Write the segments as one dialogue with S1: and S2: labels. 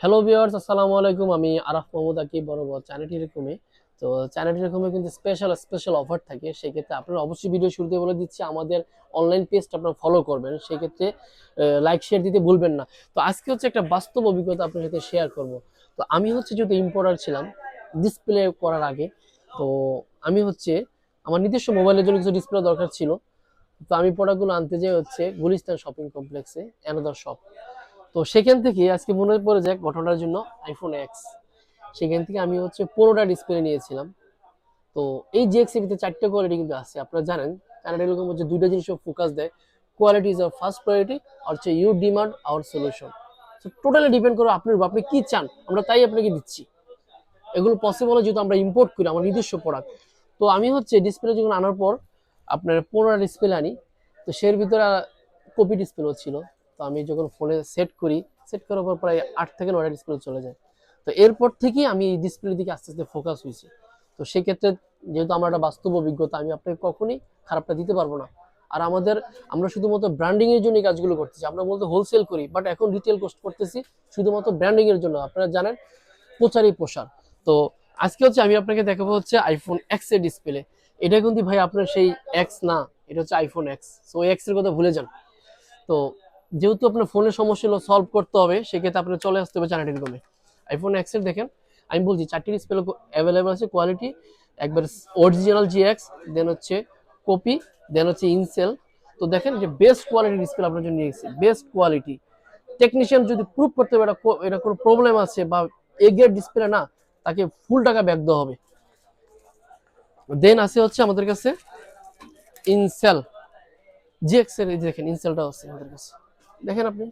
S1: Hello viewers আসসালামু আলাইকুম। আমি আরাফ মোহাম্মদ আকি বরাবর চ্যানেল টেলিকমে তো চ্যানেল টেলিকমে কিন্তু স্পেশাল স্পেশাল অফার থাকে। সেক্ষেত্রে আপনারা অবশ্যই ভিডিও শুরুতে বলে দিচ্ছি, আমাদের অনলাইন পেজটা আপনারা ফলো করবেন। সেক্ষেত্রে লাইক শেয়ার দিতে ভুলবেন না। তো আজকে হচ্ছে একটা বাস্তব অভিজ্ঞতা আপনার সাথে শেয়ার করব। তো আমি হচ্ছে যেহেতু ইম্পোর্টার ছিলাম ডিসপ্লে করার আগে, তো আমি হচ্ছে আমার নিজস্ব মোবাইলের জন্য কিছু ডিসপ্লে দরকার ছিল। তো আমি প্রোডাক্টগুলো আনতে যাই হচ্ছে গুলিস্তান শপিং কমপ্লেক্সে অ্যানাদার শপ তো সেখান থেকে আজকে মনে পড়ে যায় ঘটনার জন্য আইফোন এক্স সেখান থেকে আমি হচ্ছে পনেরোটা ডিসপ্লে নিয়েছিলাম। তো এই জিএক্সিবিতে চারটে কোয়ালিটি কিন্তু আছে, আপনারা জানেন। কানাডা এরকম হচ্ছে দুইটা জিনিস ফোকাস দেয়। Quality is our first priority আর হচ্ছে ইউ ডিমান্ড আওয়ার সলিউশন তো টোটালি ডিপেন্ড করে আপনার আপনি কি চান, আমরা তাই আপনাকে দিচ্ছি। এগুলো পসিবল যেহেতু আমরা ইম্পোর্ট করি, আমার নিজস্ব প্রোডাক্ট তো আমি হচ্ছে ডিসপ্লে যখন আনার পর আপনার পনেরোটা ডিসপ্লে আনি, তো সের ভিতরে কপি ডিসপ্লেও ছিল। তো আমি যখন ফোনে সেট করি সেট করার পর প্রায় আট থেকে নয়টা ডিসপ্লে চলে যায়। তো এরপর থেকেই আমি এই ডিসপ্লের দিকে আস্তে আস্তে ফোকাস হয়েছি। তো সেক্ষেত্রে যেহেতু আমার একটা বাস্তব অভিজ্ঞতা, আমি আপনাকে কখনই খারাপটা দিতে পারব না। আর আমাদের, আমরা শুধুমাত্র ব্র্যান্ডিং এর জন্য কাজগুলো করতেছি। আমরা বলতে হোলসেল করি বাট এখন রিটেল কোস্ট করতেছি শুধুমাত্র ব্র্যান্ডিং এর জন্য। আপনারা জানেন, প্রচারই প্রসার। তো আজকে হচ্ছে আমি আপনাকে দেখাবো হচ্ছে আইফোন এক্সের ডিসপ্লে এটা কিন্তু ভাই আপনার সেই এক্স না, এটা হচ্ছে আইফোন এক্স সো এক্সের কথা ভুলে যান। তো যেহেতু আপনার ফোনের সমস্যাগুলো সলভ করতে হবে, সেক্ষেত্রে আপনার চলে আসতে হবে চ্যানেল টেলিকমে আইফোন এক্সের দেখেন, আমি বলছি চারটি ডিসপ্লে অ্যাভেলেবেল আছে কোয়ালিটি একবার অরিজিনাল জিএক্স দেন হচ্ছে কপি দেন হচ্ছে ইনসেল তো দেখেন যে বেস্ট কোয়ালিটি ডিসপ্লে আপনার জন্য নিয়ে বেস্ট কোয়ালিটি টেকনিশিয়ান যদি প্রুভ করতে হবে এটা এটা কোনো প্রবলেম আছে বা এগের ডিসপ্লে না, তাকে ফুল টাকা ব্যাক দেওয়া হবে। দেন আছে হচ্ছে আমাদের কাছে ইনসেল জিএক্স এর এই দেখেন ইনসেলটাও আছে আমাদের কাছে। দেখেন আপনি।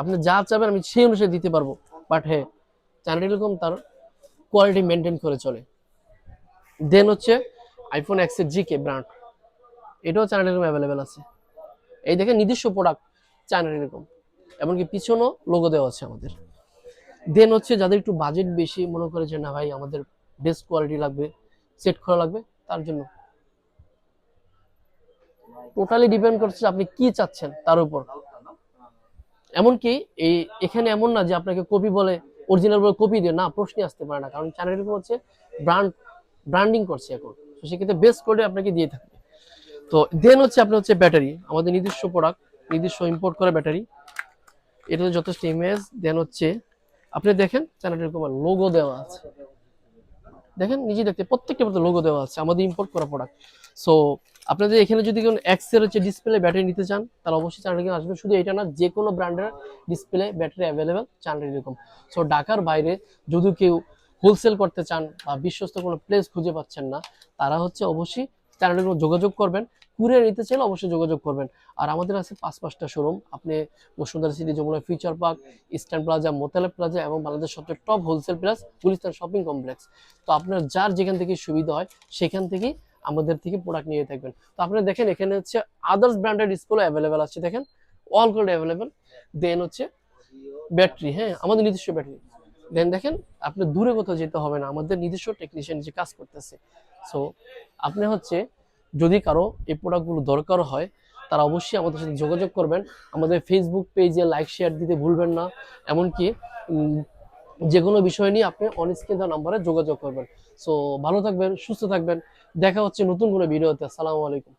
S1: আপনি যা চাবেন আমি সেই অনুসারে দিতে পারব। বাট হ্যাঁ চ্যানেল টেলিকম তার কোয়ালিটি মেনটেন করে চলে। দেন হচ্ছে আইফোন এক্সের জিকে ব্র্যান্ড এটাও চ্যানেল টেলিকম অ্যাভেলেবেল আছে। এই দেখেন নিজস্ব প্রোডাক্ট চ্যানেল টেলিকম এমনকি পিছনেও লোগো দেওয়া আছে আমাদের। দেন হচ্ছে যাদের একটু বাজেট বেশি, মনে করে যে না ভাই আমাদের বেস্ট কোয়ালিটি লাগবে সেট করা লাগবে, তার জন্য। টোটালি ডিপেন্ড করছে আপনি কি চাচ্ছেন তার উপর। এমনকি এই, এখানে এমন না যে আপনাকে কপি বলে অরিজিনাল বলে কপি দিয়ে না, প্রশ্নই আসতে পারে না। কারণ চ্যানেল হচ্ছে ব্র্যান্ড ব্র্যান্ডিং করছে এখন। তো সেক্ষেত্রে বেস্ট করে আপনাকে দিয়ে থাকবে। তো দেন হচ্ছে আপনার হচ্ছে ব্যাটারি আমাদের নিজস্ব প্রোডাক্ট নিজস্ব ইম্পোর্ট করা ব্যাটারি এটা যথেষ্ট ইমেজ দেন হচ্ছে, আপনি দেখেন চ্যানেলের কোনো লোগো দেওয়া আছে। দেখেন, নিজে দেখতে প্রত্যেকটা লোগো দেওয়া আছে। আমাদের ইম্পোর্ট করা প্রোডাক্ট সো আপনাদের এখানে যদি কোনো এক্সের হচ্ছে ডিসপ্লে ব্যাটারি নিতে চান, তাহলে অবশ্যই চ্যানেলকে আসবেন। শুধু এটা না যে কোনো ব্র্যান্ডের ডিসপ্লে ব্যাটারি অ্যাভেলেবেল চ্যানেল এরকম। সো ঢাকার বাইরে যদি কেউ হোলসেল করতে চান বা বিশ্বস্ত কোনো প্লেস খুঁজে পাচ্ছেন না, তারা হচ্ছে অবশ্যই চ্যানেলে যোগাযোগ করবেন। কুরিয়ার নিতে চাইলে অবশ্যই যোগাযোগ করবেন। আর আমাদের আছে পাঁচ পাঁচটা শোরুম আপনি Bashundhara City Jamuna Future Park Eastern Plaza Motaleb Plaza এবং বাংলাদেশ সবচেয়ে top wholesale plus Gulistan shopping complex তো আপনার যার যেখান থেকে সুবিধা হয়, সেখান থেকেই আমাদের থেকে প্রোডাক্ট নিয়ে থাকবেন। তো আপনারা দেখেন, এখানে হচ্ছে আদার্স ব্র্যান্ডের ডিসপ্লে অ্যাভেলেবেল আছে, দেখেন। অল কোড অ্যাভেলেবেল দেন হচ্ছে ব্যাটারি হ্যাঁ আমাদের নিজস্ব ব্যাটারি দেন দেখেন আপনি দূরে কোথাও যেতে হবে না, আমাদের নিজস্ব টেকনিশিয়ান যে কাজ করতেছে। সো আপনি হচ্ছে যদি কারও এই প্রোডাক্টগুলো দরকার হয়, তারা অবশ্যই আমাদের সাথে যোগাযোগ করবেন। আমাদের ফেসবুক পেজে লাইক শেয়ার দিতে ভুলবেন না। এমনকি যে কোনো বিষয় নিয়ে আপনি অন স্ক্রিন নাম্বারে যোগাযোগ করবেন। সো ভালো থাকবেন, সুস্থ থাকবেন। দেখা হচ্ছে নতুন কোনো ভিডিওতে। আসসালামু আলাইকুম।